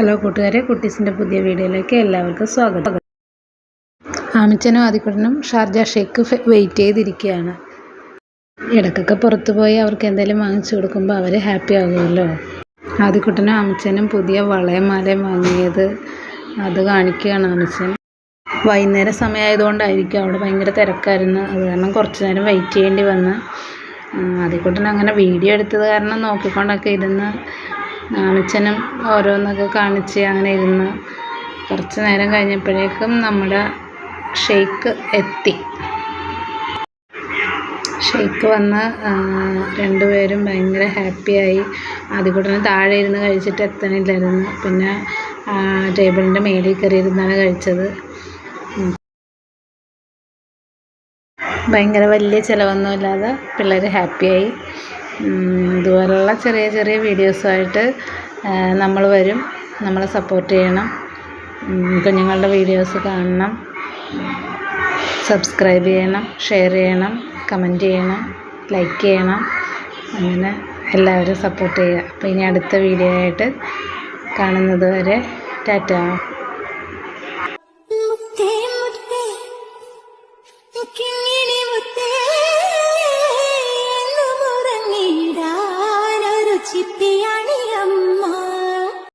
Hello കൂട്ടുകാരെ കുട്ടീസിന്റെ പുതിയ വീഡിയോയിലേക്ക് എല്ലാവർക്കും സ്വാഗതം. ആമിച്ചനും ആദിക്കുട്ടനും ഷാർജ ഷേക്ക് വെയിറ്റ് ചെയ്തിരിക്കുകയാണ്. ഇടക്കൊക്കെ പുറത്തു പോയി അവർക്ക് എന്തെങ്കിലും വാങ്ങിച്ചു കൊടുക്കുമ്പോൾ അവർ ഹാപ്പി ആകുമല്ലോ ആദിക്കുട്ടനും ആമിച്ചനും പുതിയ വളയം മാലയും വാങ്ങിയത് അത് കാണിക്കുകയാണ് ആമിച്ചൻ വൈകുന്നേരം സമയമായതുകൊണ്ടായിരിക്കും അവിടെ ഭയങ്കര തിരക്കായിരുന്നു. അത് കാരണം കുറച്ച് നേരം വെയിറ്റ് ചെയ്യേണ്ടി വന്ന്. ആദിക്കുട്ടൻ അങ്ങനെ വീഡിയോ എടുത്തത് കാരണം നോക്കിക്കൊണ്ടൊക്കെ ഇരുന്ന് ആമിച്ചനും ഓരോന്നൊക്കെ കാണിച്ച് അങ്ങനെ ഇരുന്ന് കുറച്ച് നേരം കഴിഞ്ഞപ്പോഴേക്കും നമ്മുടെ ഷെയ്ക്ക് എത്തി. ഷെയ്ക്ക് വന്ന് രണ്ടുപേരും ഭയങ്കര ഹാപ്പിയായി ആദ്യക്കുട്ടന് താഴെ ഇരുന്ന് കഴിച്ചിട്ട് എത്തണില്ലായിരുന്നു. പിന്നെ ടേബിളിന്റെ മേലിൽ കയറിയിരുന്നാണ് കഴിച്ചത്. ഭയങ്കര വലിയ ചിലവൊന്നുമില്ലാതെ പിള്ളേർ ഹാപ്പിയായി ഇതുപോലുള്ള ചെറിയ ചെറിയ വീഡിയോസായിട്ട് നമ്മൾ വരും. നമ്മളെ സപ്പോർട്ട് ചെയ്യണം. കുഞ്ഞുങ്ങളുടെ വീഡിയോസ് കാണണം. സബ്സ്ക്രൈബ് ചെയ്യണം ഷെയർ ചെയ്യണം കമന്റ് ചെയ്യണം ലൈക്ക് ചെയ്യണം. അങ്ങനെ എല്ലാവരും സപ്പോർട്ട് ചെയ്യുക. അപ്പോൾ ഇനി അടുത്ത വീഡിയോ ആയിട്ട് കാണുന്നത് വരെ ടാറ്റ. മുത്തേ മുത്തേ Citi.